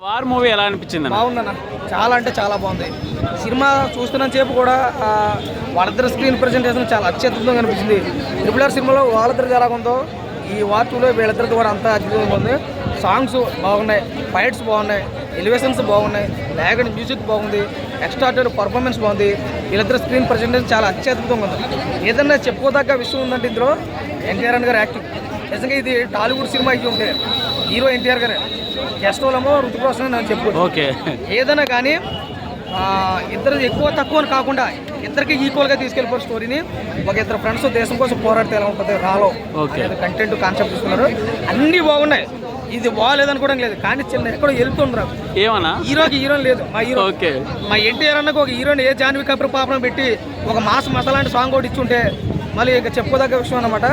War movie ఎలా అనిపించింది బాగుందన్న. చాలా అంటే చాలా బాగుంది. సినిమా చూస్తున్న సేపు కూడా ఆ, వాళ్ళిద్దరు స్క్రీన్ ప్రజెంటేషన్ చాలా అత్యద్భుతంగా అనిపించింది. ట్రిపుల్ ఆర్ సినిమాలో వాళ్ళిద్దరిది ఎలా ఉందో ఈ వార్ టూలో వీళ్ళిద్దరిది కూడా అంతా అద్భుతంగా ఉంది. సాంగ్స్ బాగున్నాయి ఫైట్స్ బాగున్నాయి ఎలివేషన్స్ బాగున్నాయి లేకుండా మ్యూజిక్ బాగుంది ఎక్స్ట్రాటర్ పర్ఫార్మెన్స్ బాగుంది. వీళ్ళిద్దరు స్క్రీన్ ప్రజెంటేషన్ చాలా అత్యద్భుతంగా ఉంది. ఏదన్నా చెప్పుకోదగ్గ విషయం ఉందంటే ఇందులో ఎన్టీఆర్ గారు యాక్టింగ్ నిజంగా ఇది టాలీవుడ్ సినిమా అయ్యి ఉంటే హీరో ఎన్టీఆర్ గారే. గెస్ట్ వాళ్ళమో ఋతుక్ రోషన్ అని చెప్పుకోవచ్చు ఓకే. ఏదైనా కానీ ఇద్దరు ఎక్కువ తక్కువ అని కాకుండా ఇద్దరికి ఈక్వల్గా తీసుకెళ్ళిపోయే స్టోరీని ఒక ఇద్దరు ఫ్రెండ్స్ దేశం కోసం పోరాడితే ఎలా ఉంటుంది రాలో. కంటెంట్ కాన్సెప్ట్ తీసుకున్నారు అన్నీ బాగున్నాయి. ఇది బాగాలేదనుకోవడం లేదు. కానీ చిన్న ఎక్కడో వెళ్తుండ్రు ఏమన్నా? హీరోకి హీరోని లేదు. మా హీరో. ఓకే. మా ఎన్టీఆర్ అన్నకు ఒక హీరోని ఏ జాన్వీ కపూర్ పాపను పెట్టి ఒక మాస్ మసాలాంటి సాంగ్ ఒకటి ఇచ్చుంటే మళ్ళీ ఇక చెప్పుకోదగ్గ విషయం అనమాట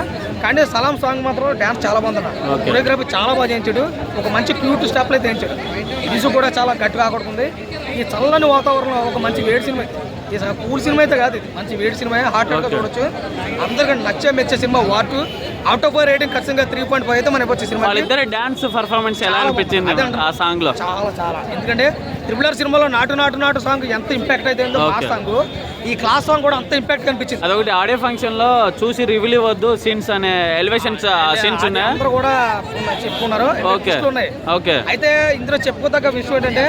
కానీ సలాం సాంగ్ మాత్రం డ్యాన్స్ చాలా బాగుందన్న. కొరియోగ్రఫీ చాలా బాగా చేయించాడు. ఒక మంచి క్యూట్ స్టెప్లు అయితే చేయించాడు. మ్యూజిక్ కూడా చాలా గట్టిగా ఆకడుతుంది ఈ చల్లని వాతావరణంలో ఒక మంచి వేడి సినిమా ఈ పూల్ సినిమా అయితే కాదు ఇది. మంచి వేడి సినిమా హార్ట్గా. చూడొచ్చు. అందరికంటే నచ్చే మెచ్చే సినిమా వాటు అవుట్ ఆఫ్ రేటింగ్ ఖచ్చితంగా త్రీ పాయింట్ ఫైవ్ అయితే మనకి వచ్చే సినిమా డాన్స్ పర్ఫార్మెన్స్ ఎలా అనిపించింది. ఆ సాంగ్లో చాలా చాలా. ఎందుకంటే ట్రిపుల్ ఆర్ సినిమాలో నాటు నాటు నాటు సాంగ్ ఎంత ఇంపాక్ట్ అయితే ఆ. సాంగ్ ఈ క్లాస్ సాంగ్ కూడా అంత ఇంపాక్ట్ కనిపించింది. అదొకటి ఆడియో ఫంక్షన్లో చూసి రివ్యూలు ఇవ్వద్దు సీన్స్ అనే ఎలివేషన్స్ సీన్స్ ఉన్నాయా? అందరూ కూడా చెప్పుకున్నారు ఓకే లు ఉన్నాయి ఓకే అయితే ఇందులో చెప్పుకోదగ్గ విషయం ఏంటంటే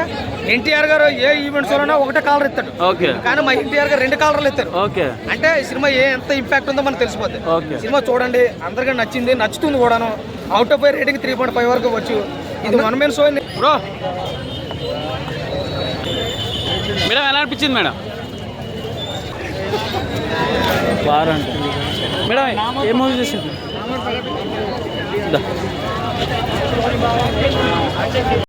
ఎన్టీఆర్ గారు ఏ ఈవెంట్స్ లోనైనా ఒకటే కాలర్ ఇస్తాడు ఓకే కానీ మా ఎన్టీఆర్ గారు రెండు కాలర్లు ఇస్తారు ఓకే అంటే ఈ సినిమా ఏ ఎంత ఇంపాక్ట్ ఉందో మనకు తెలిసిపోద్ది. ఓకే సినిమా చూడండి అందరికీ నచ్చింది నచ్చుతుంది కూడాను. Out of rating three point five వరకు వచ్చు. ఇది one men show bro madam ఎలా అనిపించింది మేడం? మేడం ఏ మూవీ చూసింది?